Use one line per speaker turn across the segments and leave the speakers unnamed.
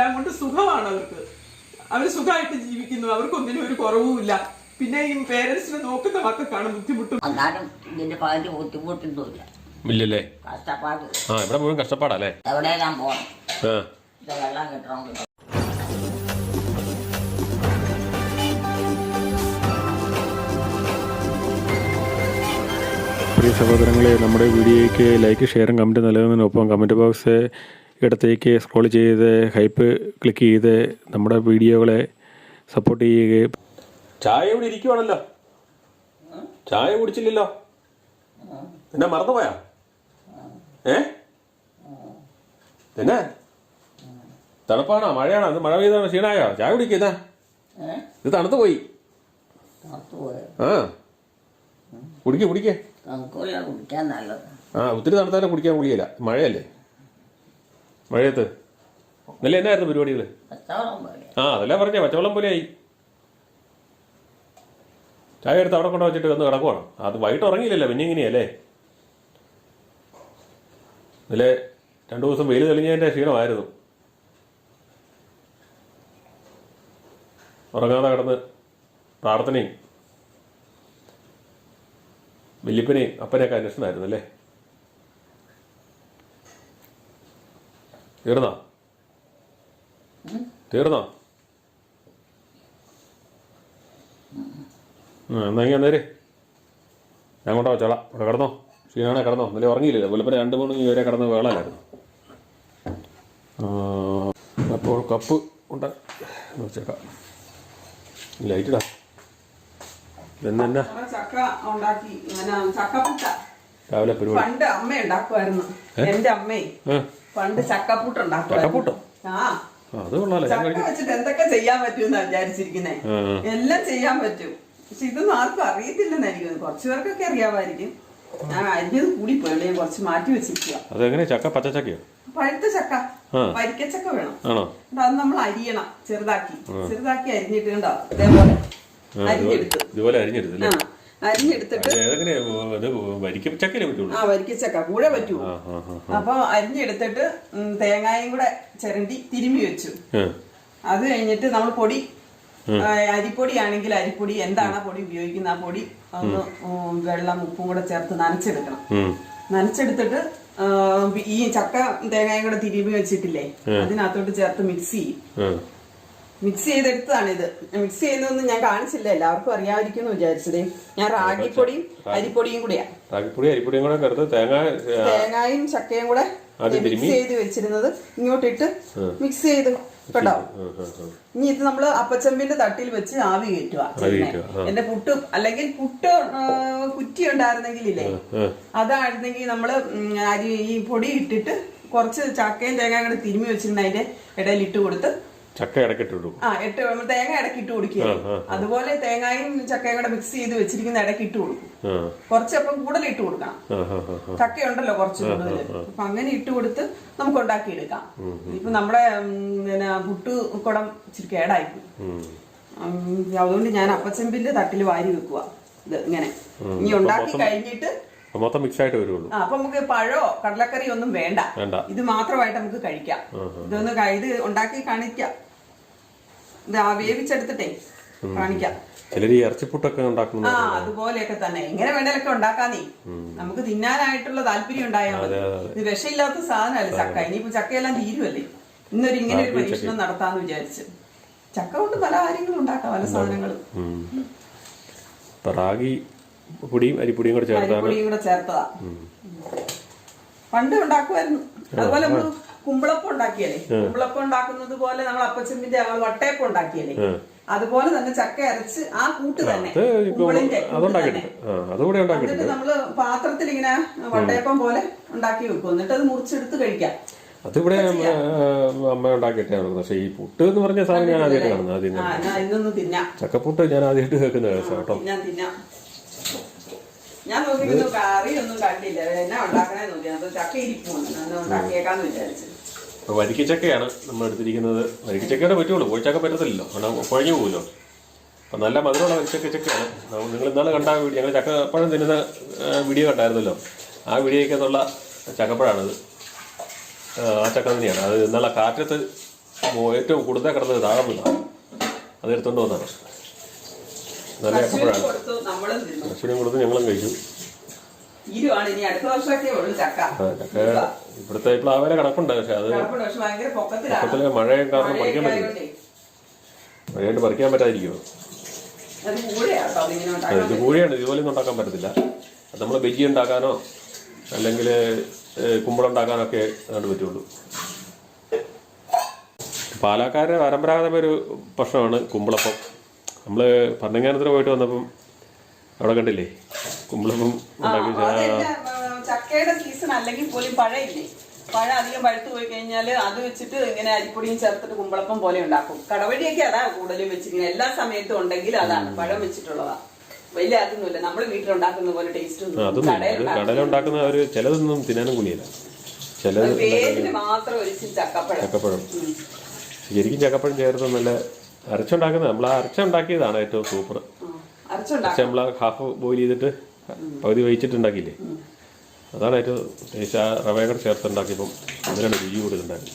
എല്ലാം കൊണ്ട് സുഖമാണ് അവർക്ക്. അവർ സുഖമായിട്ട് ജീവിക്കുന്നു. അവർക്കൊന്നിനും ഒരു കുറവുമില്ല പിന്നെ ഈ പേരൻസിനെ നോക്കുന്ന മക്കൾക്കാണ് ബുദ്ധിമുട്ടും.
എന്നാലും ഇതിന്റെ പകുതി ബുദ്ധിമുട്ടൊന്നുമില്ല.
ഇല്ലല്ലേ?
കഷ്ടപ്പാട്.
ആ ഇവിടെ മുഴുവൻ കഷ്ടപ്പാടല്ലേ?
എവിടെയെല്ലാം പോകണം
ആ.
ഇത് വെള്ളം കിട്ടണമെങ്കിൽ
പ്രിയ സഹോദരങ്ങളെ നമ്മുടെ വീഡിയോയ്ക്ക് ലൈക്ക് ഷെയറും കമന്റ് നൽകുന്നതിനൊപ്പം കമന്റ് ബോക്സ് ഇടത്തേക്ക് സ്ക്രോൾ ചെയ്ത് ഹൈപ്പ് ക്ലിക്ക് ചെയ്ത് നമ്മുടെ വീഡിയോകളെ സപ്പോർട്ട് ചെയ്യുകയും
ചായ ഇവിടെ ഇരിക്കുവാണല്ലോ. ചായ കുടിച്ചില്ലല്ലോ. എന്നാ മറന്നുപോയാ? ഏ? പിന്നെ തണുപ്പാണോ? മഴയാണോ? ഇത് മഴ പെയ്താണോ? ക്ഷീണായോ ചായ കുടിക്കുന്ന ഇത് തണുത്ത് പോയി. ആ. കുടിക്കേ കുടിക്കേ. ആ ഒത്തിരി തണുത്താലും കുടിക്കാൻ കുളിയല്ല. മഴയല്ലേ? മഴയത്ത്? ഇന്നലെ എന്നായിരുന്നു പരിപാടികൾ ആ അതല്ലേ പറഞ്ഞേ പച്ചവെള്ളം പോലെയായി ചായ എടുത്ത് അവിടെ കൊണ്ടു വച്ചിട്ട് വന്ന് കിടക്കുവാണ്. അത് വൈകിട്ട് ഉറങ്ങിയില്ലല്ലോ പിന്നെ ഇങ്ങനെയല്ലേ? ഇന്നലെ രണ്ടു ദിവസം വെയിൽ തെളിഞ്ഞതിന്റെ ക്ഷീണമായിരുന്നു. ഉറങ്ങാതെ കിടന്ന് പ്രാർത്ഥനയും വല്യപ്പനെയും അപ്പനെയൊക്കെ അന്വേഷണമായിരുന്നു അല്ലേ? തീർന്നോ? തീർന്നോ? എന്നാ ഇങ്ങനെ നേരെ ഞാൻ കൊണ്ടോ ചള ഇവിടെ കിടന്നോ. ക്ഷീണാണെ കിടന്നോ. ഇന്നലെ ഉറങ്ങിയില്ലല്ലോ. വെളുപ്പിനെ രണ്ട് മൂന്ന് വരെ കിടന്ന് വേളലായിരുന്നു അപ്പോൾ കപ്പ് ഉണ്ട്. വെച്ചേക്കാം ലൈറ്റിടാ
കുറെ ചക്ക ഉണ്ടാക്കി. ചക്കപ്പുട്ട.
രാവിലെ പരിപാടി.
പണ്ട് അമ്മ ഉണ്ടാക്കുമായിരുന്നു. എന്റെ അമ്മേ. പണ്ട് ചക്കപ്പുട്ട്? ഉണ്ടാക്കുമായിരുന്നു ആ
അത്
ചക്ക വെച്ചിട്ട് എന്തൊക്കെ ചെയ്യാൻ പറ്റുമെന്നാ വിചാരിച്ചിരിക്കുന്നേ. എല്ലാം ചെയ്യാൻ പറ്റും. പക്ഷെ ഇതൊന്നും ആർക്കും അറിയത്തില്ലെന്നായിരിക്കും കുറച്ചു പേർക്കൊക്കെ അറിയാമായിരിക്കും. ഞാൻ അരിഞ്ഞത് കൂടി പോയി. ഞാൻ കുറച്ച് മാറ്റി വെച്ചിരിക്കുക
അതെങ്ങനെ? ചക്ക പച്ചച്ചക്കയോ?
പഴുത്ത ചക്ക. വരിക്കച്ചക്ക വേണം. അത് നമ്മൾ അരിയണം ചെറുതാക്കി. ചെറുതാക്കി അരിഞ്ഞിട്ട് കണ്ടോ? ഇതുപോലെ അരിഞ്ഞെടുത്തു.
ഇതുപോലെ അരിഞ്ഞെടുത്തില്ലേ
ആ. അരിഞ്ഞെടുത്തിട്ട് ആ വരിക്കച്ചക്ക കൂടെ
പറ്റൂ.
അപ്പൊ അരിഞ്ഞെടുത്തിട്ട് തേങ്ങായും കൂടെ ചിരണ്ടി തിരുമ്മി വെച്ചു. അത് കഴിഞ്ഞിട്ട് നമ്മൾ പൊടി അരിപ്പൊടി ആണെങ്കിൽ അരിപ്പൊടി എന്താണ് ആ പൊടി ഉപയോഗിക്കുന്ന ആ പൊടി ഒന്ന് വെള്ളം ഉപ്പും കൂടെ ചേർത്ത് നനച്ചെടുക്കണം. നനച്ചെടുത്തിട്ട് ഈ ചക്ക തേങ്ങയും കൂടെ തിരുമ്പി വെച്ചിട്ടില്ലേ? അതിനകത്തോട്ട് ചേർത്ത് മിക്സ് ചെയ്യും. മിക്സ് ചെയ്തെടുത്തതാണ് ഇത്. മിക്സ് ചെയ്യുന്നതൊന്നും ഞാൻ കാണിച്ചില്ല. എല്ലാവർക്കും അറിയാമായിരിക്കും എന്ന് വിചാരിച്ചതേ. ഞാൻ റാഗിപ്പൊടിയും അരിപ്പൊടിയും കൂടെയാ.
റാഗിപ്പൊടി അരിപ്പൊടിയും കൂടെ ചേർത്ത് തേങ്ങ
തേങ്ങയും ചക്കയും കൂടെ മിക്സ് ചെയ്ത് വെച്ചിരുന്നത് ഇങ്ങോട്ടിട്ട് മിക്സ് ചെയ്ത് കേട്ടോ. ഇനി ഇത് നമ്മൾ അപ്പച്ചമ്പിന്റെ തട്ടിൽ വെച്ച് ആവി കയറ്റുക എന്റെ പുട്ട് അല്ലെങ്കിൽ പുട്ട് കുറ്റി ഉണ്ടായിരുന്നെങ്കിലില്ലേ?
ഇല്ലേ
അതായിരുന്നെങ്കിൽ നമ്മൾ അരി ഈ പൊടി ഇട്ടിട്ട് കുറച്ച് ചക്കയും തേങ്ങയും കൂടെ തിരുമ്മി വെച്ചിരുന്ന അതിന്റെ ഇടയിൽ ഇട്ട് കൊടുത്ത്
ചക്ക ഇടക്കിട്ട് കൊടുക്കും
ആ എട്ട് തേങ്ങ ഇടക്കിട്ട് ഇട്ട് കൊടുക്കുക. അതുപോലെ തേങ്ങയും ചക്കയും കൂടെ മിക്സ് ചെയ്ത് വെച്ചിരിക്കുന്ന ഇടക്കിട്ട് ഇട്ട് കൊടുക്കും കുറച്ചപ്പം കൂടുതൽ ഇട്ട് കൊടുക്കണം. ചക്കയുണ്ടല്ലോ കുറച്ച് കൂടുതൽ അപ്പൊ അങ്ങനെ ഇട്ട് കൊടുത്ത് നമുക്ക് ഉണ്ടാക്കിയെടുക്കാം. ഇപ്പൊ നമ്മുടെ പിന്നെ പുട്ട് കുടം ഇച്ചിരി കേടായിപ്പോയി.
ഉം,
അതുകൊണ്ട് ഞാൻ അപ്പച്ചെമ്പിന്റെ തട്ടിൽ വാരി വെക്കുക ഇത് ഇങ്ങനെ. ഇനി ഉണ്ടാക്കി കഴിഞ്ഞിട്ട്
മൊത്തം മിക്സ് ആയിട്ട് വരുള്ളൂ.
ആ അപ്പൊ നമുക്ക് പഴോ കടലക്കറി ഒന്നും വേണ്ട.
വേണ്ട.
ഇത് മാത്രമായിട്ട് നമുക്ക് കഴിക്കാം. ഇതൊന്ന് ഇത് ഉണ്ടാക്കി കാണിക്കാം. ഇത് ആ വേവിച്ചെടുത്തിട്ടേ കാണിക്കാം.
ചിലർ ഇറച്ചിപ്പുട്ടൊക്കെ ഉണ്ടാക്കുന്നു
ആ അതുപോലെയൊക്കെ തന്നെ. എങ്ങനെ വേണേലൊക്കെ ഉണ്ടാക്കാന്നേ. നമുക്ക് തിന്നാനായിട്ടുള്ള താല്പര്യം ഉണ്ടായാൽ ഇത് വിഷമില്ലാത്ത സാധനമല്ലേ ചക്ക. ഇനിയിപ്പോ ചക്കയെല്ലാം തീരുമല്ലേ ഇന്നൊരു ഇങ്ങനെ ഒരു പരീക്ഷണം നടത്താന്ന് വിചാരിച്ചു. ചക്ക കൊണ്ട് പല കാര്യങ്ങളും ഉണ്ടാക്കാം പല സാധനങ്ങളും.
റാഗി പൊടിയും അരിപ്പൊടിയും കൂടെ ചേർത്താണ്
കൂടെ ചേർത്തതാ. പണ്ട് ഉണ്ടാക്കുമായിരുന്നു. അതുപോലെ നമ്മൾ കുമ്പിളപ്പം ഉണ്ടാക്കിയല്ലേ കുമ്പിളപ്പം ഉണ്ടാക്കുന്നത് പോലെ നമ്മൾ അപ്പച്ചമ്പിന്റെ വട്ടയപ്പം ഉണ്ടാക്കിയല്ലേ അതുപോലെ തന്നെ ചക്ക അരച്ച് ആ കൂട്ട് തന്നെ എന്നിട്ട് നമ്മൾ പാത്രത്തിൽ ഇങ്ങനെ വട്ടയപ്പം പോലെ ഉണ്ടാക്കി വെക്കും. എന്നിട്ട് അത് മുറിച്ചെടുത്ത് കഴിക്കാം.
അതിവിടെ അമ്മ ഉണ്ടാക്കിയിട്ടാണ് പക്ഷെ ഈ പുട്ട് എന്ന് പറഞ്ഞ സാധനം ഞാൻ ആദ്യമായിട്ട് കാണുന്നത് ആദ്യം ചക്കപ്പുട്ട് ഞാൻ ആദ്യമായിട്ട് കേൾക്കുന്ന കേട്ടോ. ഞാൻ
തിന്നാം തിന്നാം. ഞാൻ നോക്കിയിരുന്നു കറി ഒന്നും കണ്ടില്ല. എന്നാ ഉണ്ടാക്കണേ നോക്കി ചക്ക അന്ന് ഉണ്ടാക്കിയേക്കാന്ന് വിചാരിച്ചു.
അപ്പോൾ വരിക്കച്ചക്കയാണ് നമ്മൾ എടുത്തിരിക്കുന്നത്. വരിക്കച്ചക്കയുടെ പറ്റുള്ളൂ. കോഴിച്ചക്ക പറ്റത്തില്ലല്ലോ. കാരണം കുഴഞ്ഞു പോകുമല്ലോ അപ്പം നല്ല മധുരമുള്ള വരിച്ചക്ക ചക്കയാണ്. നിങ്ങൾ ഇന്നാൾ കണ്ട വീഡിയോ ഞങ്ങൾ ചക്കപ്പഴം തിന്നുന്ന വീഡിയോ കണ്ടായിരുന്നല്ലോ. ആ വീഡിയോയ്ക്കകത്തുള്ള ചക്കപ്പഴമാണിത് ആ, ആ ചക്ക തന്നെയാണ്. അത് ഇന്നലെ കാറ്റത്ത് ഏറ്റവും കൂടുതൽ കിടന്നത് താഴെ അത് വന്നാണ് വന്നതാണ് നല്ല ചക്കപ്പഴമാണ്
കൊടുത്തു നമ്മളും തിന്നു.
അശ്വിനും കൊടുത്ത് ഞങ്ങളും കഴിച്ചു.
ഇരുവാണ് ഇനി അടുത്ത വർഷമൊക്കെ ഉള്ളു ചക്ക.
ആ, ചക്ക ഇവിടുത്തെ പ്ലാവേല കിടപ്പുണ്ട്. പക്ഷെ അത്
കിടപ്പുണ്ട്. പക്ഷെ ഭയങ്കര പൊക്കത്തിലാണ്.
പൊക്കത്തിൽ മഴയും കാരണം പറിക്കാൻ
മഴയൊക്കെ
പറ്റില്ല.
ആയതുകൊണ്ടേ.
മഴയായിട്ട് പറിക്കാൻ പറ്റാതിരിക്കുമോ
അത് അതിങ്ങനെ ഉണ്ടാക്കാൻ
ഇത് കൂടിയാണ്. ഇതുപോലെ ഒന്നും ഉണ്ടാക്കാൻ പറ്റത്തില്ല. അത് നമ്മൾ ബജി ഉണ്ടാക്കാനോ അല്ലെങ്കിൽ കുമ്പളം ഉണ്ടാക്കാനോ ഒക്കെ അതുകൊണ്ട് പറ്റുള്ളൂ. പാലക്കാരുടെ പരമ്പരാഗതമായ ഒരു ഭക്ഷണമാണ് കുമ്പളപ്പം. നമ്മൾ ഭരണങ്ങാനത്തിന് പോയിട്ട് വന്നപ്പം അവിടെ കണ്ടില്ലേ? കുമ്പളപ്പം ഉണ്ടാക്കി
ചക്കയുടെ സീസൺ അല്ലെങ്കിൽ പോലും പഴയില്ലേ? പഴം അധികം പഴുത്തു പോയി കഴിഞ്ഞാൽ അത് വെച്ചിട്ട് ഇങ്ങനെ അരിപ്പൊടിയും ചേർത്തിട്ട് കുമ്പളപ്പം പോലെ ഉണ്ടാക്കും. കടവഴിയൊക്കെ അതാ കൂടുതലും വെച്ചിരിക്കുന്നത് എല്ലാ സമയത്തും ഉണ്ടെങ്കിൽ അതാണ്. പഴം വെച്ചിട്ടുള്ളതാ. വലിയ അതൊന്നുമില്ല. നമ്മൾ വീട്ടിലുണ്ടാക്കുന്ന പോലെ ടേസ്റ്റ്
ഒരു ചിലതൊന്നും തിന്നാനും ചിലത്
മാത്രം ചക്കപ്പഴം.
ചക്കപ്പഴം. ശരിക്കും ചക്കപ്പഴം ചേർത്ത് നല്ല അരച്ചുണ്ടാക്കുന്നത്. നമ്മൾ ആ അരച്ചുണ്ടാക്കിയതാണ് ഏറ്റവും സൂപ്പർ പക്ഷെ നമ്മൾ ഹാഫ് ബോയിൽ ചെയ്തിട്ട് പകുതി വേവിച്ചിട്ടുണ്ടാക്കിയില്ലേ അതാണ് ഏറ്റവും ടേസ്റ്റ് ആ റവയൊക്കെ ചേർത്തുണ്ടാക്കിയപ്പം അതിനാണ് രുചി കൂടുതലുണ്ടായത്.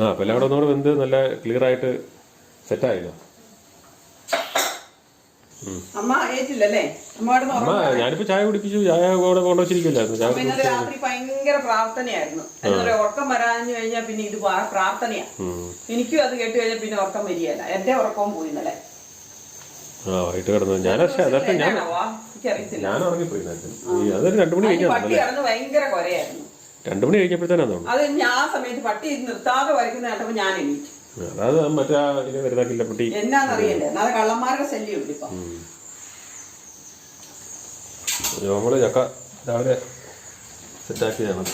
ആ പിന്നെ എല്ലാം കൂടെ ഒന്നുകൂടെ വെന്ത് നല്ല ക്ലിയർ ആയിട്ട് സെറ്റായല്ലോ
അമ്മ ഏറ്റില്ലല്ലേ?
അമ്മ ഞാനിപ്പോൾ ചായ കുടിപ്പിച്ചു ചായ കൂടെ കൊണ്ടുവച്ചിരിക്കില്ലായിരുന്നു
ഇന്നലെ രാത്രി ഭയങ്കര പ്രാർത്ഥനയായിരുന്നു. എന്നൊരു ഉറക്കം വരാഞ്ഞു കഴിഞ്ഞാൽ പിന്നെ ഇത് പ്രാ- പ്രാർത്ഥനയാ. എനിക്കും അത് കേട്ട് കഴിഞ്ഞാൽ പിന്നെ ഉറക്കം വരികയല്ല. എന്റെ ഉറക്കവും പോയി ഇന്നലെ.
ആ വൈകിട്ട് കിടന്നു. ഞാൻ അതൊക്കെ ഞാൻ? ഞാൻ ഉറങ്ങിപ്പോയി അതൊരു രണ്ട് മണി കഴിഞ്ഞാൽ
ഭയങ്കര കൊരയായിരുന്നു.
രണ്ട് മണി
അത് ഞാൻ സമയത്ത് പട്ടി നിർത്താതെ വരയ്ക്കുന്ന കേട്ടപ്പോ ഞാൻ എണീറ്റു.
അതായത് മറ്റേ ആ ഇത് വരുതാക്കില്ല പെട്ടി
എന്നാന്നറിയണ്ടേ? എന്നാതെ കള്ളന്മാരുടെ ശല്യം ഉണ്ട് ഇപ്പൊ
നമ്മൾ ചക്ക രാവിലെ സെറ്റാക്കിയതാണ്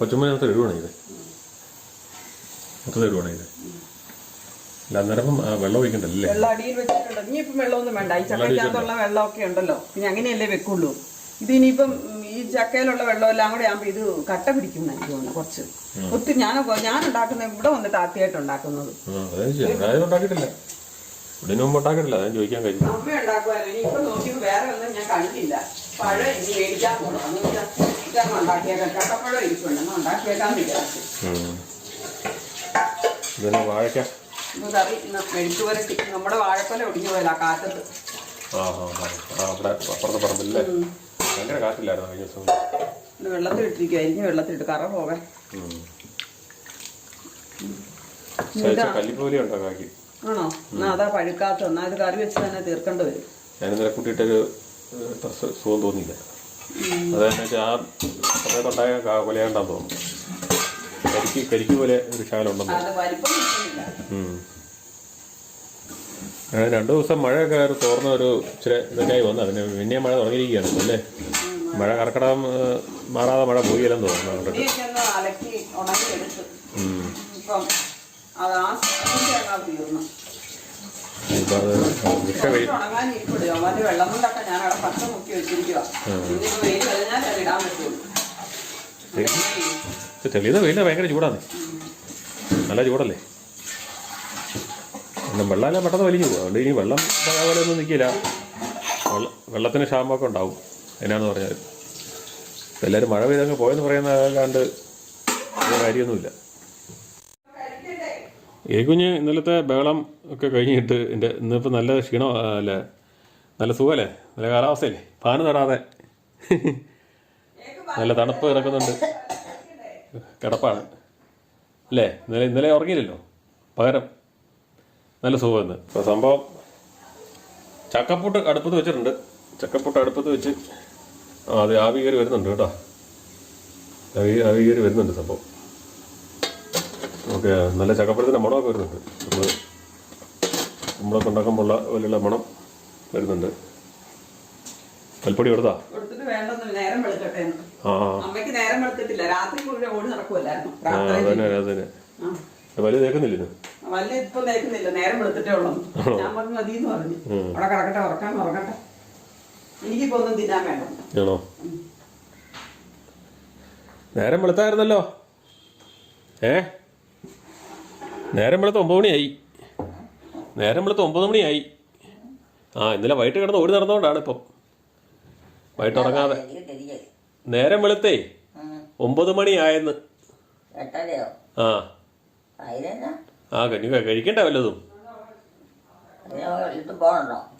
പച്ചുമ്മനകത്ത് ഇടുവാണ് ഇത്. മൊത്തം ഇടുവാണ് ഇത്. അല്ല അന്നേരം വെള്ളം ഒഴിക്കണ്ടല്ലേ?
വെള്ളം അടിയിൽ വെച്ചിട്ടുണ്ട്. ഇനിയിപ്പം വെള്ളമൊന്നും വേണ്ട. ഈ ചക്കയ്ക്കകത്തുള്ള വെള്ളമൊക്കെ ഉണ്ടല്ലോ. പിന്നെ അങ്ങനെയല്ലേ വെക്കുള്ളൂ. ഇത് ഇനിയിപ്പം ഈ ചക്കയിലുള്ള വെള്ളം എല്ലാം കൂടെ ആകുമ്പോൾ ഇത് കട്ട പിടിക്കും എനിക്ക് തോന്നുന്നു കുറച്ച്. ഒത്തിരി ഞാൻ ഞാൻ ഉണ്ടാക്കുന്ന ഇവിടെ വന്നിട്ട് ആദ്യമായിട്ട് ഉണ്ടാക്കുന്നത്. വേറെ ഒന്നും ഞാൻ കണ്ടില്ല. പഴം ഇനി മേടിക്കാൻ പോകണം എന്ന് വെച്ചാൽ ഇതാണ് ഉണ്ടാക്കിയേക്കാം. ചക്കപ്പഴം ഇരിപ്പുണ്ട്. ഉണ്ടാക്കിയേക്കാന്ന് വിചാരിച്ചു.
ഇതിന് വാഴയ്ക്ക
ഇപ്പൊ കറി ഇന്ന് മെഴുക്ക് പുരട്ടി. നമ്മുടെ വാഴക്കൊല ഒടിഞ്ഞു പോയതാ കാറ്റത്ത്.
ആ ആ ആ ആ അവിടെ അപ്പുറത്തെ പറമ്പില്ലേ ഭയങ്കര കാറ്റില്ലായിരുന്നു കഴിഞ്ഞ ദിവസം?
അരിഞ്ഞ് വെള്ളത്തിലിട്ട് കറ പോകാൻ
ഉം. ശേഷം കല്ലിപ്പോലി ഉണ്ടോ കാക്കി?
ആണോ? എന്നാ അതാ പഴുക്കാത്ത. എന്നാ ഇത് കറി വെച്ച് തന്നെ തീർക്കേണ്ടി വരും.
ഞാൻ ഇന്നലെ കൂട്ടിയിട്ടൊരു ഏഹ്, അത്ര സു- സുഖം തോന്നിയില്ല. അതെന്ന് വെച്ചാൽ ആ സമയത്തുണ്ടായ കാ- കൊലയാണ്ടാന്ന് തോന്നുന്നു. കരിക്ക് കരിക്ക് പോലെ ഒരു ശകലം ഉണ്ടെന്ന്
അത് വലിപ്പം കിട്ടുന്നില്ല
ഉം. അങ്ങനെ രണ്ടു ദിവസം മഴയൊക്കെ ഒരു തോർന്ന ഒരു ഇച്ചിരി ഇതൊക്കെയായി വന്നു. പിന്നെയും പിന്നെ മഴ തുടങ്ങിയിരിക്കുകയാണ്. അല്ലേ? മഴ കർക്കിടകം മാറാതെ മഴ പോയില്ലെന്ന് തോന്നുന്നു ഉം.
ഇപ്പം അത്
വെയിൽ തെളിയുന്ന വെയില ഭയങ്കര ചൂടാണ്. നല്ല ചൂടല്ലേ? പിന്നെ വെള്ളം എല്ലാം പെട്ടെന്ന് വലിഞ്ഞു പോകും. അതുകൊണ്ട് ഇനി വെള്ളം പോലെ ഒന്നും നിൽക്കില്ല വെള്ളം വെള്ളത്തിന് ക്ഷാമമൊക്കെ ഉണ്ടാവും. എന്നാന്ന് പറഞ്ഞാൽ എല്ലാവരും മഴ പെയ്തങ്ങ് പോയെന്ന് പറയുന്ന വലിയ കാര്യമൊന്നുമില്ല. ഏ കുഞ്ഞ് ഇന്നലത്തെ ബഹളം ഒക്കെ കഴിഞ്ഞിട്ട് എന്റെ ഇന്നിപ്പോൾ നല്ല ക്ഷീണം അല്ലേ നല്ല സുഖമല്ലേ നല്ല കാലാവസ്ഥയല്ലേ? ഫാന് തടാതെ. നല്ല തണുപ്പ് കിടക്കുന്നുണ്ട്. കിടപ്പാണ്. അല്ലേ? ഇന്നലെ ഇന്നലെ ഉറങ്ങിയില്ലല്ലോ? പകരം. നല്ല സുഖം അപ്പോൾ സംഭവം ചക്കപ്പൂട്ട് അടുപ്പത്ത് വെച്ചിട്ടുണ്ട്. ചക്കപ്പൂട്ട് അടുപ്പത്ത് വെച്ച് ആ അത് ആവി കയറി വരുന്നുണ്ട് കേട്ടോ. ആവി ആവി കയറി വരുന്നുണ്ട് സംഭവം. ഓക്കെ നല്ല ചക്കപ്പഴത്തിന്റെ മണമൊക്കെ വരുന്നുണ്ട്. നമ്മൾ നമ്മളൊക്കെ ഉണ്ടാക്കുമ്പോൾ പോലെയുള്ള മണം വരുന്നുണ്ട്. കൽപ്പൊടി കൊടുത്താ?
കൊടുത്തിട്ട് വേണ്ടെന്ന് നേരം വെളുക്കട്ടെ എന്ന്.
ആ ആ.
അമ്മയ്ക്ക് നേരം വെളുത്തിട്ടില്ല. രാത്രി മുഴുവൻ ഓടി നടക്കുമല്ലായിരുന്നു
ആ അതന്നെ അതന്നെ. വലിയ തേക്കുന്നില്ല
വല്ല ഇപ്പൊ നേക്കുന്നില്ല നേരം വെളുത്തിട്ടേ ഉള്ളൂ. ഞാൻ പറഞ്ഞു മതി എന്ന് പറഞ്ഞു അവിടെ കിടക്കട്ടെ ഉറക്കാൻ ഉറക്കട്ടെ എനിക്കിപ്പോ ഒന്നും തിന്നാൻ വേണ്ട.
ആണോ? നേരം വെളുത്തായിരുന്നല്ലോ. ഏ? നേരം വെളുത്ത ഒമ്പത് മണിയായി. നേരം വെളുത്ത ഒമ്പത് മണിയായി. ആ ഇന്നലെ വൈകിട്ട് കിടന്ന് ഓടി നടന്നുകൊണ്ടാണ് ഇപ്പം. വൈകിട്ട് ഉറങ്ങാതെ. നേരം വെളുത്തേ. ഒമ്പത്
മണിയായെന്ന്.
ആ. ആ കഞ്ഞി കഴിക്കണ്ട വല്ലതും.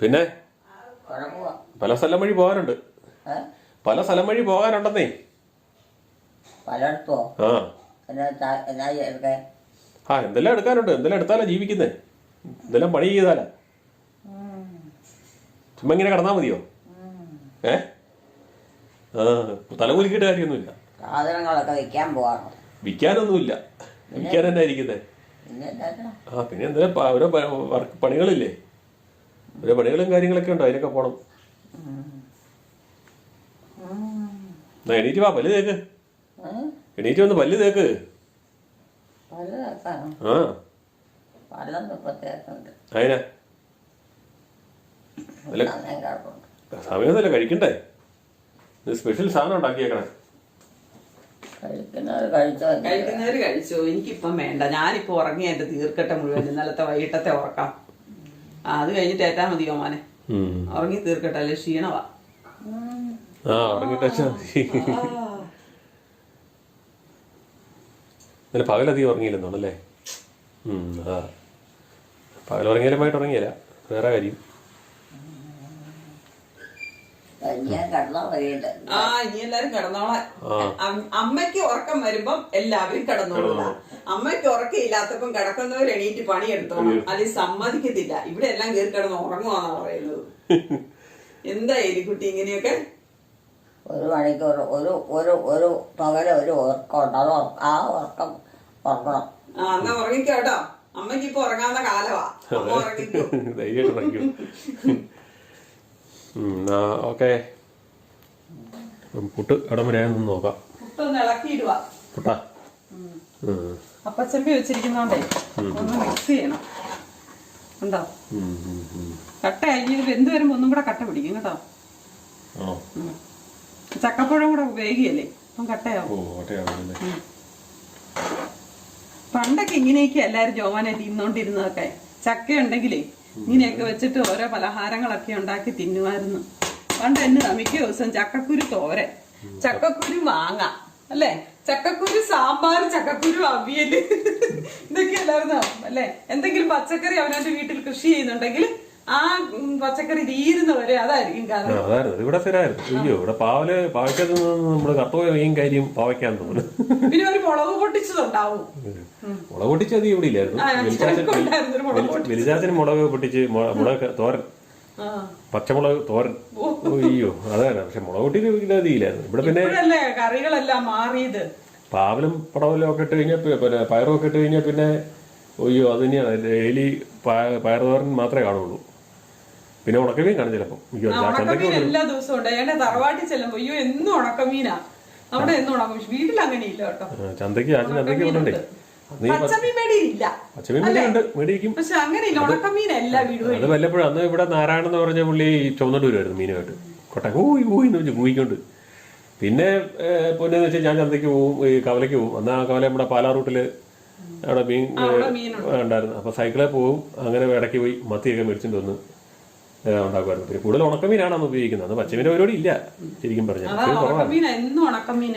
പിന്നെ? പല സ്ഥലം വഴി പോകാനുണ്ട്. പല സ്ഥലം വഴി പോകാനുണ്ടെന്നേ. ആ. എന്തെല്ലാം എടുക്കാനുണ്ട്? എന്തെല്ലാം എടുത്താലാ ജീവിക്കുന്നേ? എന്തെല്ലാം പണി ചെയ്താലാ? ചുമ്മാ ഇങ്ങനെ കടന്നാ മതിയോ? ഏ? ആ തലകുലിക്കിട്ട് കാര്യമൊന്നുമില്ല.
സാധനങ്ങളൊക്കെ വിൽക്കാൻ പോകണം
വിൽക്കാനൊന്നുമില്ല. വിൽക്കാൻ തന്നെ ഇരിക്കുന്നേ. ആ പിന്നെ എന്തായാലും ഓരോ വർക്ക് പണികളില്ലേ? ഓരോ പണികളും കാര്യങ്ങളൊക്കെ ഉണ്ടോ അതിനൊക്കെ പോണം. എന്നാ എണീറ്റ് വാ പല്ല് തേക്ക്. എണീറ്റ് വന്ന് പല്ല് തേക്ക്. ആ. അതിനാ സമയമൊന്നുമല്ല കഴിക്കണ്ടേ? സ്പെഷ്യൽ സാധനം ഉണ്ടാക്കിയേക്കണേ.
കഴിക്കുന്നവർ കഴിച്ചോ
കഴിക്കുന്നവര് കഴിച്ചു. എനിക്കിപ്പം വേണ്ട. ഞാനിപ്പോ ഉറങ്ങി എന്റെ തീർക്കട്ടെ മുഴുവൻ. ഇന്നലത്തെ വൈകിട്ടത്തെ ഉറക്കാം. ആ അത് കഴിഞ്ഞിട്ട് ഏറ്റാ മതിയോ മോനെ? ഉറങ്ങി തീർക്കട്ടെ. അല്ലെ? ക്ഷീണവാ.
ആ ഉറങ്ങിട്ട് വെച്ചാൽ മതി. ഇന്നലെ പകലധികം ഉറങ്ങിയില്ലെന്നാണല്ലേ ഉം, ആ. പകൽ ഉറങ്ങിയാലുമായിട്ട് ഉറങ്ങിയില്ല വേറെ കാര്യം.
ഞാൻ കിടന്നോ വരികയുണ്ട്
ആ ഇനി എല്ലാരും കിടന്നോളാം അമ്മയ്ക്ക് ഉറക്കം വരുമ്പം എല്ലാവരും കിടന്നോളാം. അമ്മയ്ക്ക് ഉറക്കമില്ലാത്തപ്പം കിടക്കുന്നവർ എണീറ്റ് പണിയെടുത്തോണം. അതിൽ സമ്മതിക്കത്തില്ല. ഇവിടെ എല്ലാം കയറി കിടന്ന് ഉറങ്ങുവാന്നാ പറയുന്നത്. എന്താ എലിക്കുട്ടി ഇങ്ങനെയൊക്കെ?
ഒരു മണിക്കൂർ ഒരു ഒരു ഒരു പകല ഒരു ഉറക്കം ഉണ്ട് അത് ആ ഉറക്കം ഉറക്കണം
ആ എന്നാ ഉറങ്ങിക്കോട്ടോ അമ്മയ്ക്ക് ഇപ്പൊ ഉറങ്ങാവുന്ന കാലവാ. ഉറങ്ങിക്കോ.
ഉറങ്ങിക്കും. എന്നാ ഓക്കെ. പുട്ട് ഇടം വരെ ഒന്ന് നോക്കാം.
പുട്ടൊന്ന് ഇളക്കിയിടുക.
പുട്ടാ.
അപ്പച്ചമ്പി വെച്ചിരിക്കുന്നോണ്ടേ ഒന്ന് മിക്സ് ചെയ്യണം. ഉണ്ടോ. കട്ട അരിഞ്ഞ് വെന്ത് വരുമ്പോ ഒന്നും കൂടെ കട്ട പിടിക്കും കേട്ടോ. ചക്കപ്പഴം കൂടെ വേകിയല്ലേ അപ്പം കട്ടയാവും. പണ്ടൊക്കെ ഇങ്ങനെയൊക്കെ എല്ലാരും ജോമാനെ തിന്നോണ്ടിരുന്നതൊക്കെ ചക്ക ഉണ്ടെങ്കിലേ ഇങ്ങനെയൊക്കെ വെച്ചിട്ട് ഓരോ പലഹാരങ്ങളൊക്കെ ഉണ്ടാക്കി തിന്നുമായിരുന്നു. പണ്ട് എന്നതാ മിക്ക ദിവസം ചക്കക്കുരു തോരൻ ചക്കക്കുരു മാങ്ങ അല്ലേ? ചക്കക്കുരു സാമ്പാർ ചക്കക്കുരു അവിയൽ ഇതൊക്കെ അല്ലായിരുന്നോ? അല്ലെ? എന്തെങ്കിലും പച്ചക്കറി അവനവന്റെ വീട്ടിൽ കൃഷി ചെയ്യുന്നുണ്ടെങ്കിൽ ആ പച്ചക്കറി തീരുന്നവരെ അതായിരിക്കും കാരണം.
അതായിരുന്നു. ഇവിടെ സ്ഥിരമായിരുന്നു. അയ്യോ ഇവിടെ പാവൽ പാവയ്ക്കത്ത് നിന്ന് കറുത്ത മെയിൻ കാര്യം പാവയ്ക്കാൻ തോന്നുന്നു.
പിന്നെ ഒരു മുളക് പൊട്ടിച്ചതുണ്ടാവും.
മുളക് പൊട്ടിച്ചത് ഇവിടെ ഇല്ലായിരുന്നു.
ഒരു മുളക്
പൊട്ടിച്ച് മുളക് തോരൻ. പച്ചമുളക് തോരൻ. അയ്യോ അതാണ് പക്ഷെ മുളക് പൊട്ടിച്ച് ഇല്ലായിരുന്നു ഇവിടെ പിന്നെ
കറികളെല്ലാം മാറിയത്?
പാവലും പടവലും ഒക്കെ ഇട്ട് കഴിഞ്ഞാൽ പിന്നെ പയറും ഒക്കെ ഇട്ട് കഴിഞ്ഞാൽ പിന്നെ അയ്യോ അത് തന്നെയാണ് ഡെയിലി പയർ തോരൻ മാത്രമേ കാണുള്ളൂ. പിന്നെ ഉണക്കമീൻ കാണും ചിലപ്പോ. അയ്യോ
ആ,
ചന്തയ്ക്ക്
ഉണക്കമീൻ എല്ലാ ദിവസവും ഉണ്ട്. ഏടെ തറവാട്ടിൽ ചെല്ലുമ്പോ അയ്യോ എന്നും ഉണക്കമീനാ. അവിടെ എന്നും ഉണക്കമീൻ. വീട്ടിൽ അങ്ങനെ ഇല്ല കേട്ടോ
ചന്തയ്ക്ക് ആദ്യം ചന്തയ്ക്ക് കൊണ്ടുണ്ടേ
പക്ഷെ അങ്ങനെ ഇല്ല ഉണക്കമീൻ എല്ലാ വീടും
അത് വല്ലപ്പോഴും അന്ന് ഇവിടെ നാരായണൻ എന്ന് പറഞ്ഞ പുള്ളി ചുമന്നോണ്ട് വരുമായിരുന്നു മീനുമായിട്ട്. കൊട്ട ഊയി ഊയി എന്ന് വെച്ച് കൂയിക്കൊണ്ട് പിന്നെ പൊന്നെന്ന് വെച്ചാൽ ഞാൻ ചന്തയ്ക്ക് പോവും ഈ കവലയ്ക്ക് പോവും. അന്ന് ആ കവല നമ്മുടെ പാലാ റൂട്ടിൽ അവിടെ മീൻ. ഉണ്ടായിരുന്നു. അപ്പൊ സൈക്കിളിൽ പോവും അങ്ങനെ ഇടയ്ക്ക് പോയി മത്തിയൊക്കെ മേടിച്ചിട്ട് വന്ന്. ഉണ്ടാക്കുമായിരുന്നു. പിന്നെ കൂടുതൽ ഉണക്കമീനാണ് അന്ന് ഉപയോഗിക്കുന്നത്. അന്ന് പച്ചമീൻ ഒരുപാട് ഇല്ല ശരിക്കും പറഞ്ഞാൽ.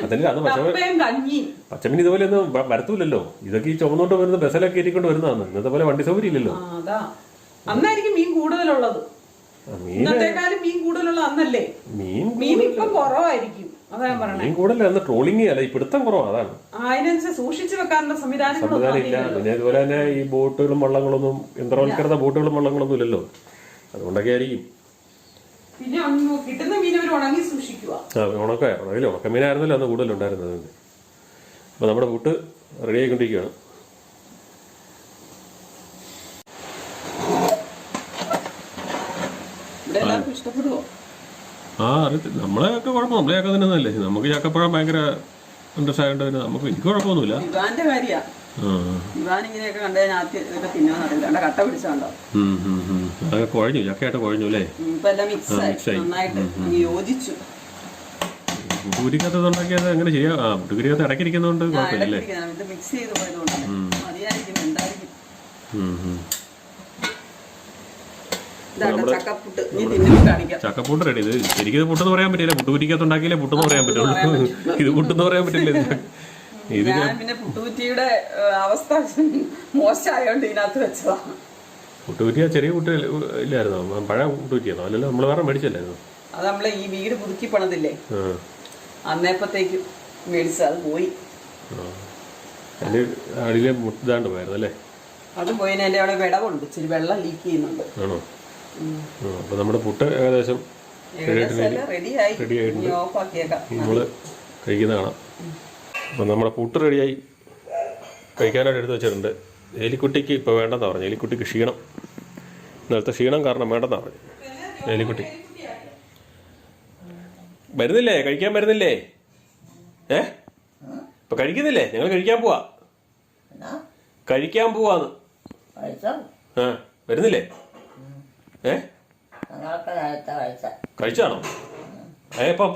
അതല്ലേ
കഞ്ഞിയും.
പച്ചമീൻ ഇതുപോലെ ഒന്നും വരത്തൂലല്ലോ ഇതൊക്കെ ഈ ചുമന്നോണ്ട് വരുന്ന ബസ്സിലൊക്കെ ഇരിക്കൊണ്ട് വരുന്നതാണ്. ഇന്നത്തെ പോലെ വണ്ടി സൗകര്യം ഇല്ലല്ലോ.
അന്നായിരിക്കും മീൻ കൂടുതലുള്ളത്.
മീൻ കൂടുതലല്ല അന്ന് ട്രോളിംഗ് അല്ല ഈ പിടുത്തം കുറവാണ് അതാണ്.
അതിനനുസരിച്ച് സൂക്ഷിച്ചു വെക്കാനുള്ള സംവിധാനങ്ങളൊന്നും
സംവിധാനം ഇല്ല. പിന്നെ അതുപോലെ തന്നെ ഈ ബോട്ടുകളും വള്ളങ്ങളൊന്നും യന്ത്രവൽക്കൃത ബോട്ടുകളും വള്ളങ്ങളൊന്നും ഇല്ലല്ലോ. അതുകൊണ്ടൊക്കെ ആയിരിക്കും
പിന്നെ കിട്ടുന്ന മീൻ അവർ ഉണങ്ങി സൂക്ഷിക്കുക
ആ ഉണക്ക ഉണക്കില്ല ഉണക്കമീനായിരുന്നല്ലോ അന്ന് കൂടുതലുണ്ടായിരുന്നത് അപ്പോൾ നമ്മുടെ കൂട്ട് റെഡി ആയിക്കൊണ്ടിരിക്കുകയാണ്.
ഇവിടെ എല്ലാവർക്കും ഇഷ്ടപ്പെടുവോ?
ആ അറിയത്തില്ല. നമ്മളെയൊക്കെ കുഴപ്പം. നമ്മളെയൊക്കെ തന്നെ നല്ലേ നമുക്ക് ചക്കപ്പഴം ഭയങ്കര ഇൻട്രസ്റ്റ് നമുക്ക് എനിക്ക് കുഴപ്പമൊന്നുമില്ല.
ഇവാന്റെ ഇവാൻ ഇങ്ങനെയൊക്കെ കണ്ടു കഴിഞ്ഞാൽ ആദ്യം ഇതൊക്കെ തിന്നാൻ അറിയില്ല കണ്ട കട്ട പിടിച്ചോണ്ടോ.
അതൊക്കെ കുഴഞ്ഞു ചക്കയായിട്ട് കുഴഞ്ഞു അല്ലേ?
യോജിച്ചു
പുട്ടുകുരിക്കകത്ത് ഉണ്ടാക്കിയത് അങ്ങനെ ചെയ്യാം? ആ പുട്ടുകുരിക്കകത്ത് ഇടയ്ക്കിരിക്കുന്നതുകൊണ്ട്
കുഴപ്പമില്ലേ ചക്കപ്പുട്ട്.
റെഡി ഇത് ശരിക്കും ഇത് പുട്ടെന്ന് പറയാൻ പറ്റില്ല. പുട്ടുപുരിക്കകത്ത് ഉണ്ടാക്കിയില്ല പുട്ടെന്ന് പറയാൻ പറ്റുള്ളൂ. ഇത് പുട്ടെന്ന് പറയാൻ പറ്റില്ല. ഇത്
പിന്നെ പുട്ടുപുറ്റിയുടെ അവസ്ഥ മോശമായോണ്ട് ഇതിനകത്ത് വെച്ചതാ.
പുട്ടുകുറ്റിയ ചെറിയ കുട്ടി ഇല്ലായിരുന്നോ? പഴയ കൂട്ടുകുറ്റിയാണോ? അല്ലല്ലോ നമ്മൾ വേറെ മേടിച്ചല്ലായിരുന്നു?
അത് നമ്മളെ ഈ വീട് പുതുക്കി പണിതില്ലേ? അന്നേപ്പത്തേക്ക് മേടിച്ച അത് പോയി.
അതിന്റെ അടിയിലെ മുട്ടാണ്ട് പോയായിരുന്നു അല്ലേ
അത് പോയി. എന്റെ അവിടെ വിടവുണ്ട്. ഇച്ചിരി വെള്ളം ലീക്ക് ചെയ്യുന്നുണ്ട്.
ആണോ? അപ്പോൾ നമ്മുടെ പുട്ട് ഏകദേശം ready ആയിട്ടുണ്ട്. നമ്മൾ കഴിക്കുന്ന കാണാം അപ്പം നമ്മുടെ പുട്ട് റെഡിയായി കഴിക്കാനായിട്ട് എടുത്ത് വെച്ചിട്ടുണ്ട്. എലിക്കുട്ടിക്ക് ഇപ്പോൾ വേണ്ടെന്ന് പറഞ്ഞു. എലിക്കുട്ടിക്ക് ക്ഷീണം. ഇന്നലത്തെ ക്ഷീണം കാരണം വേണ്ടെന്നാ പറഞ്ഞു. എലിക്കുട്ടി വരുന്നില്ലേ? കഴിക്കാൻ വരുന്നില്ലേ? ഏ? ഇപ്പൊ കഴിക്കുന്നില്ലേ? ഞങ്ങൾ കഴിക്കാൻ പോവാ. കഴിക്കാൻ പോവാന്ന്.
കഴിച്ചോ?
ആ വരുന്നില്ലേ? ഏ? കഴിച്ചാണോ? ഏ ഇപ്പം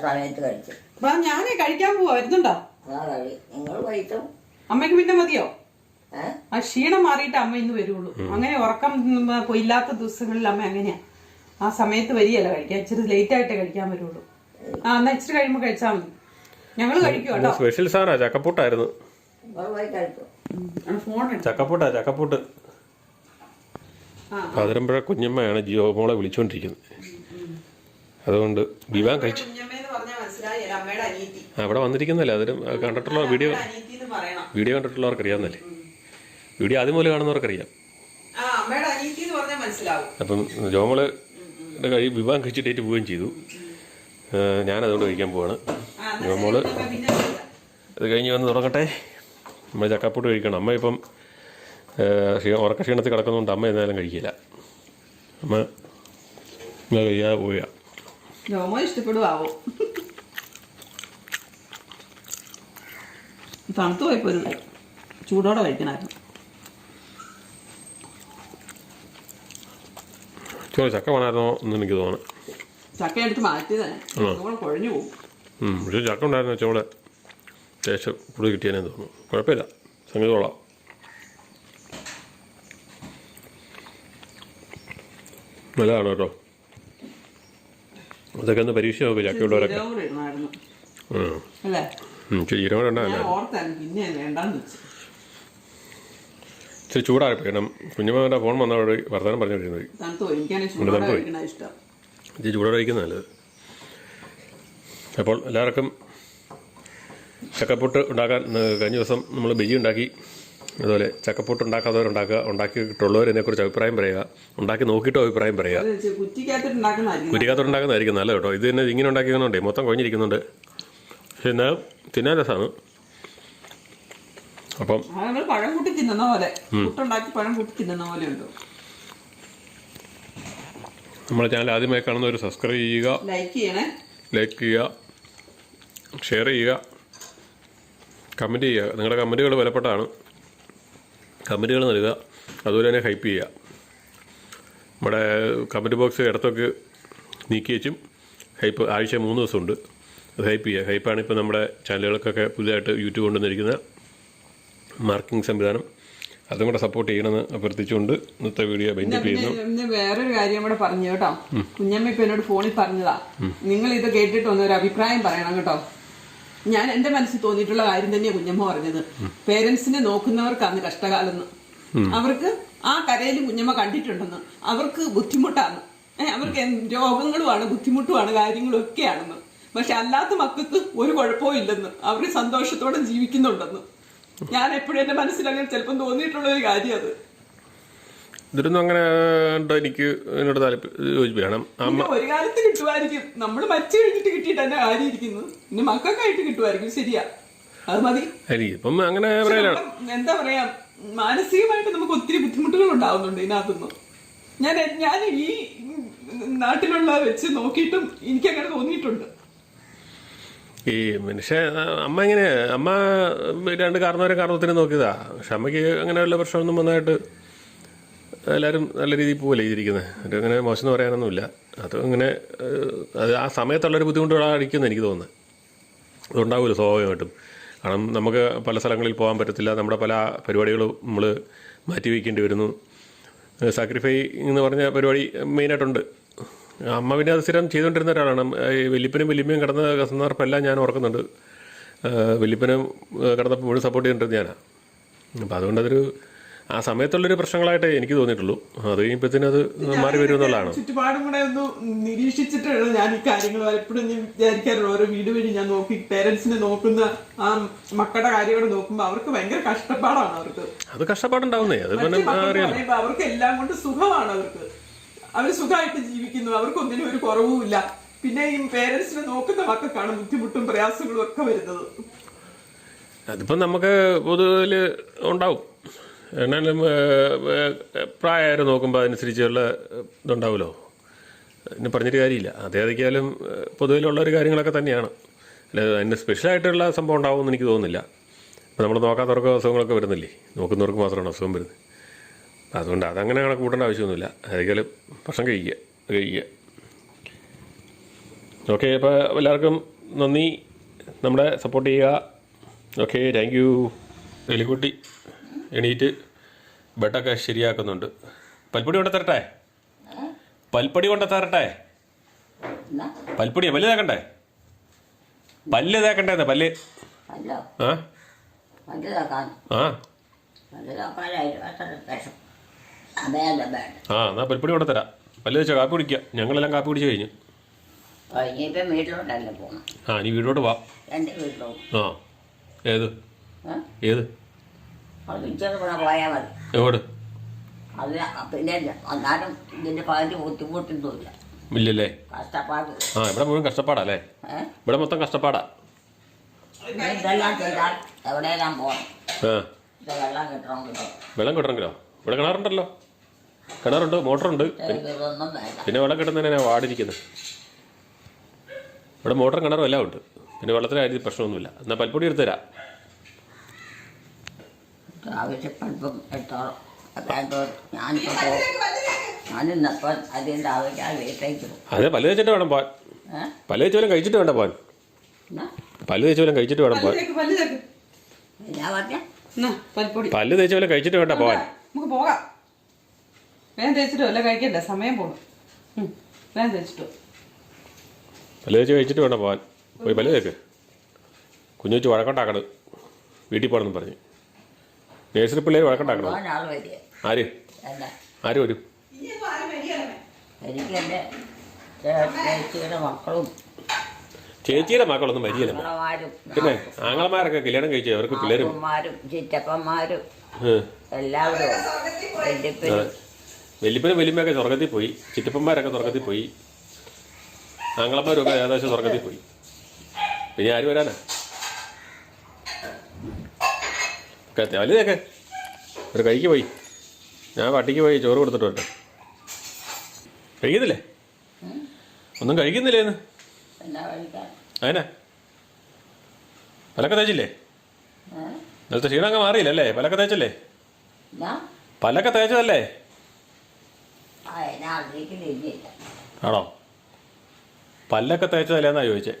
സമയത്ത് കഴിച്ചു.
ഞാനേ കഴിക്കാൻ പോവാ. വരുന്നുണ്ടോ?
നിങ്ങൾ കഴിച്ചു
അമ്മയ്ക്ക് പിന്നെ മതിയോ? ആ ക്ഷീണം മാറിയിട്ട് അമ്മ ഇന്ന് വരുള്ളൂ. അങ്ങനെ ഉറക്കം ഇല്ലാത്ത ദിവസങ്ങളിൽ അമ്മ അങ്ങനെയാ. ആ സമയത്ത് വരികയല്ല കഴിക്കാൻ. ഇച്ചിരി ലേറ്റ് ആയിട്ടേ കഴിക്കാൻ വരുള്ളൂ. ആ എന്നാ ഇച്ചിരി കഴിയുമ്പോ കഴിച്ചാൽ മതി. ഞങ്ങൾ കഴിക്കും കേട്ടോ.
സ്പെഷ്യൽ സാധനമാ ചക്കപ്പൂട്ടായിരുന്നു. ചക്കപ്പൂട്ടാ ചക്കപ്പൂട്ട്.
ആ.
പതിരമ്പുഴ കുഞ്ഞമ്മയാണ് ജിയോ മോളെ വിളിച്ചുകൊണ്ടിരിക്കുന്നത് അതുകൊണ്ട് വിവാൻ കഴിച്ചു അവിടെ വന്നിരിക്കുന്നല്ലേ അതിന് കണ്ടിട്ടുള്ള വീഡിയോ വീഡിയോ കണ്ടിട്ടുള്ളവർക്ക് അറിയാമെന്നല്ലേ വീഡിയോ ആദ്യം മുതൽ കാണുന്നവർക്കറിയാം. അപ്പം ജോമൾ കഴി വിവാഹം കഴിച്ച് ഡേറ്റ് പോവുകയും ചെയ്തു. ഞാൻ ഞാനതുകൊണ്ട് കഴിക്കാൻ പോവാണ്.
ജോമോൾ.
അത് കഴിഞ്ഞ് വന്ന് തുടങ്ങട്ടെ നമ്മൾ ചക്കപ്പൂട്ട് കഴിക്കണം. അമ്മ ഇപ്പം ഉറക്ക ക്ഷീണത്തിൽ കിടക്കുന്നതുകൊണ്ട് അമ്മ എന്നാലും കഴിക്കില്ല. അമ്മ കഴിയാതെ പോവുക.
ഇഷ്ടപ്പെടുവാവോ? തണുത്തു പോയപ്പോ ഒരു ചൂടോടെ കഴിക്കണമായിരുന്നു
ചോറ് ചക്ക വേണമായിരുന്നോ എന്ന് എനിക്ക് തോന്നുന്നു.
ചക്ക എടുത്ത് മാറ്റിയതാണ്. കുഴഞ്ഞു പോകും
പക്ഷേ ചക്ക ഉണ്ടായിരുന്നു ചോളെ ടേസ്റ്റ് കൂടുതൽ കിട്ടിയാനേ തോന്നുന്നു. കുഴപ്പമില്ല. സംഗതി കൊള്ളാം. നല്ലതാണ് കേട്ടോ. അതൊക്കെ ഒന്ന് പരീക്ഷ നോക്കി ചക്കയുള്ളവരൊക്കെ
ജീരകം കൂടെ ഇടണമായിരുന്നു
ഉം.
അല്ലേ?
ഉം, ഇച്ചിരി ജീരകം
ഞാൻ
ഉണ്ടായിരുന്നു
ഓർത്താണ് പിന്നെ വേണ്ടാന്ന് വെച്ചു
ഇച്ചിരി ചൂടായിപ്പോയി കാരണം കുഞ്ഞമ്മേന്റെ ഫോൺ വന്നവിടെ വർത്തമാനം പറഞ്ഞുകൊണ്ടിരുന്നത് ഇച്ചിരി ചൂടോടെ കഴിക്കുന്നത് നല്ലത്. അപ്പോൾ എല്ലാവർക്കും ചക്കപ്പൊട്ട് ഉണ്ടാക്കാൻ കഴിഞ്ഞ ദിവസം നമ്മൾ ബജി ഉണ്ടാക്കി. അതുപോലെ ചക്കപ്പൊട്ട് ഉണ്ടാക്കാത്തവരുണ്ടാക്കുക ഉണ്ടാക്കിയിട്ടുള്ളവർ ഇതിനെക്കുറിച്ച് അഭിപ്രായം പറയുക ഉണ്ടാക്കി നോക്കിയിട്ട് അഭിപ്രായം പറയുക.
അത്
നല്ല കേട്ടോ. ഇത് തന്നെ ഇങ്ങനെ ഉണ്ടാക്കിയതുകൊണ്ടേ മൊത്തം കുഴഞ്ഞിരിക്കുന്നുണ്ട്. പക്ഷെ എന്നാൽ തിന്നാൻ രസമാണ് അപ്പം
പഴം കൂട്ടി തിന്നുന്ന പോലെ. പുട്ടുണ്ടാക്കി പഴം കൂട്ടി തിന്നുന്ന പോലെ ഉണ്ട്.
നമ്മുടെ ചാനൽ ആദ്യമായി കാണുന്ന ഒരു സബ്സ്ക്രൈബ് ചെയ്യുക.
ലൈക്ക് ചെയ്യണേ.
ലൈക്ക് ചെയ്യുക. ഷെയർ ചെയ്യുക. കമന്റ് ചെയ്യുക. നിങ്ങളുടെ കമന്റുകൾ വിലപ്പെട്ടതാണ്. കമന്റുകൾ നൽകുക. അതുപോലെ തന്നെ ഹൈപ്പ് ചെയ്യുക. നമ്മുടെ കമന്റ് ബോക്സ് ഇടത്തൊക്കെ നീക്കി വെച്ചും ഹൈപ്പ് ആഴ്ച മൂന്ന് ദിവസമുണ്ട്. ഹൈപ്പ് ചെയ്യുക ഹൈപ്പാണ് ഇപ്പോൾ നമ്മുടെ ചാനലുകൾക്കൊക്കെ പുതിയതായിട്ട് യൂട്യൂബ് കൊണ്ടുവന്നിരിക്കുന്ന മാർക്കിംഗ് സംവിധാനം. അതും കൂടെ സപ്പോർട്ട് ചെയ്യണമെന്ന് അഭ്യർത്ഥിച്ചുകൊണ്ട് ഇന്നത്തെ വീഡിയോ ബെഞ്ചപ്പ് ചെയ്യുന്നു.
വേറൊരു കാര്യം കൂടെ പറഞ്ഞു കേട്ടോ. കുഞ്ഞമ്മ ഇപ്പൊ എന്നോട് ഫോണിൽ പറഞ്ഞതാ. നിങ്ങൾ ഇത് കേട്ടിട്ട് ഒന്ന് ഒരു അഭിപ്രായം പറയണം കേട്ടോ. ഞാൻ എന്റെ മനസ്സിൽ തോന്നിയിട്ടുള്ള കാര്യം തന്നെയാ കുഞ്ഞമ്മ പറഞ്ഞത്. പേരൻസിനെ നോക്കുന്നവർക്കാണ് കഷ്ടകാലം അവർക്ക് ആ കരയിൽ കുഞ്ഞമ്മ കണ്ടിട്ടുണ്ടെന്ന്. അവർക്ക് ബുദ്ധിമുട്ടാണ്. അവർക്ക് രോഗങ്ങളുമാണ് ബുദ്ധിമുട്ടുമാണ് കാര്യങ്ങളും ഒക്കെയാണെന്ന് പക്ഷെ അല്ലാത്ത മക്കൾക്ക് ഒരു കുഴപ്പവും ഇല്ലെന്ന്. അവർ സന്തോഷത്തോടെ ജീവിക്കുന്നുണ്ടെന്ന്. ഞാൻ എപ്പോഴും എന്റെ മനസ്സിലങ്ങനെ ചിലപ്പം തോന്നിയിട്ടുള്ള ഒരു കാര്യം അത്.
ഇതിലൊന്നും അങ്ങനെ എനിക്ക് എന്നോട് യോജിപ്പിക്കണം അമ്മ
ഒരു കാലത്ത് കിട്ടുമായിരിക്കും. നമ്മൾ മച്ചു കഴിഞ്ഞിട്ട് കിട്ടിയിട്ട് തന്നെ കാര്യം ഇരിക്കുന്നു ഇനി മക്കൾക്കായിട്ട് കിട്ടുമായിരിക്കും. ശരിയാ. അത് മതി.
ഇപ്പം അങ്ങനെ
എന്താ പറയാ മാനസികമായിട്ട് നമുക്ക് ഒത്തിരി ബുദ്ധിമുട്ടുകൾ ഉണ്ടാവുന്നുണ്ട് ഇതിനകത്തുനിന്ന്. ഞാൻ ഞാൻ ഈ നാട്ടിലുള്ള വെച്ച് നോക്കിയിട്ടും എനിക്ക് അങ്ങനെ തോന്നിയിട്ടുണ്ട്.
ഈ മനുഷ്യ അമ്മ ഇങ്ങനെ അമ്മ രണ്ട് കാരണവരെ കാരണത്തിന് നോക്കിയതാ. പക്ഷെ അമ്മയ്ക്ക് അങ്ങനെ വല്ല പ്രശ്നമൊന്നും വന്നായിട്ട് എല്ലാവരും നല്ല രീതിയിൽ പോകല്ലേ ചെയ്തിരിക്കുന്നത് അത് അങ്ങനെ മോശം എന്ന് പറയാനൊന്നുമില്ല. അത് ഇങ്ങനെ അത് ആ സമയത്തുള്ളൊരു ബുദ്ധിമുട്ടുകളായിരിക്കും എനിക്ക് തോന്നുന്നത് അതുണ്ടാവില്ല സ്വാഭാവികമായിട്ടും. കാരണം നമുക്ക് പല സ്ഥലങ്ങളിൽ പോകാൻ പറ്റത്തില്ല. നമ്മുടെ പല പരിപാടികളും നമ്മൾ മാറ്റി വയ്ക്കേണ്ടി വരുന്നു സാക്രിഫൈ എന്ന് പറഞ്ഞ പരിപാടി മെയിനായിട്ടുണ്ട്. അമ്മ പിന്നെ അത് സ്ഥിരം ചെയ്തുകൊണ്ടിരുന്ന ഒരാളാണ്. ഈ വലിപ്പനും വലിയമ്മയും കിടന്ന സന്ദർഭമെല്ലാം ഞാൻ ഓർക്കുന്നുണ്ട്. വലിയപ്പനും കടന്നപ്പോൾ മുഴുവൻ സപ്പോർട്ട് ചെയ്തിട്ടുണ്ട് ഞാനാണ് അപ്പോൾ അതുകൊണ്ട് അതൊരു ആ സമയത്തുള്ളൊരു പ്രശ്നങ്ങളായിട്ട് എനിക്ക് തോന്നിയിട്ടുള്ളൂ. അത് കഴിയുമ്പോഴത്തേനും അത് മാറി വരും എന്നുള്ളതാണ്
ചുറ്റുപാടും കൂടെ ഒന്ന് നിരീക്ഷിച്ചിട്ടാണ് ഞാൻ ഈ കാര്യങ്ങൾ പലപ്പോഴും ഞാൻ വിചാരിക്കാറുള്ളൂ ഓരോ വീട് വഴി ഞാൻ നോക്കി പേരൻസിനെ നോക്കുന്ന ആ മക്കളുടെ കാര്യങ്ങൾ നോക്കുമ്പോൾ അവർക്ക് ഭയങ്കര കഷ്ടപ്പാടാണ് അവർക്ക്.
അത് കഷ്ടപ്പാടുണ്ടാവുന്നേ. അത് പിന്നെ അറിയാലോ.
അവർക്ക് എല്ലാം കൊണ്ട് സുഖമാണ് അവർക്ക്. അവർ സുഖമായിട്ട് ജീവിക്കുന്നു. അവർക്കൊന്നിനും ഒരു കുറവുമില്ല പിന്നെ ഈ പേരൻസിനെ നോക്കുന്ന മക്കൾക്കാണ് ബുദ്ധിമുട്ടും പ്രയാസങ്ങളും ഒക്കെ വരുന്നത്.
അതിപ്പം നമുക്ക് പൊതുവിൽ ഉണ്ടാവും. എന്നാലും പ്രായം നോക്കുമ്പോൾ അതനുസരിച്ചുള്ള ഇതുണ്ടാവുമല്ലോ. എന്നെ പറഞ്ഞിട്ട് കാര്യമില്ല. അതേതൊക്കെയാലും പൊതുവിലുള്ള ഒരു കാര്യങ്ങളൊക്കെ തന്നെയാണ്. അല്ല അതിന് സ്പെഷ്യലായിട്ടുള്ള സംഭവം ഉണ്ടാവുമെന്ന് എനിക്ക് തോന്നുന്നില്ല. ഇപ്പം നമ്മൾ നോക്കാത്തവർക്ക് അസുഖങ്ങളൊക്കെ വരുന്നില്ലേ? നോക്കുന്നവർക്ക് മാത്രമാണ് അസുഖം വരുന്നത്. അതുകൊണ്ട് അതങ്ങനെ കണക്ക് കൂട്ടേണ്ട ആവശ്യമൊന്നുമില്ല. ഏതെങ്കിലും ഭക്ഷണം കഴിക്കുക കഴിക്കുക. ഓക്കെ അപ്പോൾ എല്ലാവർക്കും നന്ദി. നമ്മുടെ സപ്പോർട്ട് ചെയ്യുക. ഓക്കെ താങ്ക് യു എലിക്കുട്ടി എണീറ്റ് ബെഡൊക്കെ ശരിയാക്കുന്നുണ്ട്. പൽപ്പൊടി കൊണ്ട് തരട്ടെ പൽപ്പൊടി കൊണ്ട് തരട്ടെ
പൽപ്പൊടിയാണ്
പൽപ്പൊടിയാ പല്ല് തേക്കണ്ടേ പല്ല്? തേക്കണ്ടേന്ന് പല്ല് ആ? ആ ആ എന്നാ പരിപ്പടി കൊണ്ട് തരാം. പല്ല് വെച്ചാ കാപ്പി കുടിക്കുക ഞങ്ങളെല്ലാം കാപ്പി കുടിച്ചു കഴിഞ്ഞു.
ഇനിയിപ്പം വീട്ടിലോട്ടല്ലേ പോകണം
ആ നീ വീട്ടിലോട്ട് വാ.
എന്റെ വീട്ടിലോട്ട്.
ആ ഏത്? ഏത്?
അത് ഇച്ചിരി കൂടെ പോയാൽ മതി.
എങ്ങോട്ട്
അത് പിന്നെ എന്നാലും ഇതിന്റെ പകുതി ബുദ്ധിമുട്ടൊന്നുമില്ല.
ഇല്ലല്ലേ?
കഷ്ടപ്പാട്.
ആ ഇവിടെ മുഴുവൻ കഷ്ടപ്പാടാ അല്ലേ?
ഏ?
ഇവിടെ മൊത്തം കഷ്ടപ്പാടാ.
ഇതെല്ലാം ചെയ്താൽ എവിടെയെല്ലാം പോകണം വെള്ളം കിട്ടണം കിട്ടും
വെള്ളം കിട്ടണമെങ്കിലോ? ഇവിടെ കിണറുണ്ടല്ലോ. കിണറുണ്ട് മോട്ടറുണ്ട്. പിന്നെ വെള്ളം കിട്ടുന്നതിനാ വാടിരിക്കുന്നത് ഇവിടെ മോട്ടറും കിണറും എല്ലാം ഉണ്ട്. പിന്നെ വെള്ളത്തിന് കാര്യത്തിൽ പ്രശ്നമൊന്നുമില്ല. എന്നാൽ പൽപ്പൊടി എടുത്തു തരാം.
ആവശ്യപ്പെടുമ്പം എടുത്തോളം.
അതെ പല്ല് തേച്ചിട്ട് വേണം
പോവാൻ.
പല്ല് തേച്ച് പോലും കഴിച്ചിട്ട് വേണം
പോവാൻ.
പല്ല് തേച്ച് പോലും കഴിച്ചിട്ട് വേണം പോവാൻ.
പല്ല്
തേച്ച് പോലും കഴിച്ചിട്ട് വേണ്ട പോവാൻ.
നമുക്ക് പോകാം. വേഗം തേച്ചിട്ടോ അല്ല കഴിക്കണ്ട? സമയം പോകണം വേഗം തേച്ചിട്ടോ
പല്ല് തേച്ച് കഴിച്ചിട്ട് വേണം പോകാൻ പോയി പല്ല് തേക്ക്. കുഞ്ഞു വെച്ച് വഴക്കുണ്ടാക്കണം. വീട്ടിൽ പോകണമെന്ന് പറഞ്ഞ്. നേഴ്സറി പിള്ളേർ വഴക്കുണ്ടാക്കണം? ആര്? ആര് വരും?
ചേച്ചിയുടെ മക്കളും
ചേച്ചിയുടെ മക്കളൊന്നും വരികയില്ല.
മക്കളമാരും
പിന്നെ ആങ്ങളമാരൊക്കെ കല്യാണം കഴിച്ചു? അവർക്ക് പിള്ളേരും?
ചിറ്റപ്പന്മാരും. എല്ലാവരും വല്യപ്പനും
വലിയമ്മയൊക്കെ സ്വർഗത്തിൽ പോയി ചിറ്റപ്പന്മാരൊക്കെ സ്വർഗത്തിൽ പോയി ആങ്ങളമാരൊക്കെ ഏകദേശം സ്വർഗത്തിൽ പോയി. പിന്നെ ആര് വരാനാ? ഒക്കെ വലുതൊക്കെ ഒരു കൈക്ക് പോയി. ഞാൻ പട്ടിക്ക് പോയി ചോറ് കൊടുത്തിട്ട് വരട്ടെ. കഴിക്കുന്നില്ലേ? ഒന്നും
കഴിക്കുന്നില്ലേ കഴിക്കാൻ?
അതിനാ പലക്ക തേച്ചില്ലേ?
ഏ?
ഇന്നലത്തെ ക്ഷീണമൊക്കെ മാറിയില്ലല്ലേ? പലക്ക തേച്ചല്ലേ? പലക്ക തേച്ചതല്ലേ? ആണോ? പല്ലൊക്കെ തേച്ചതല്ലേന്നാ ചോദിച്ചേ?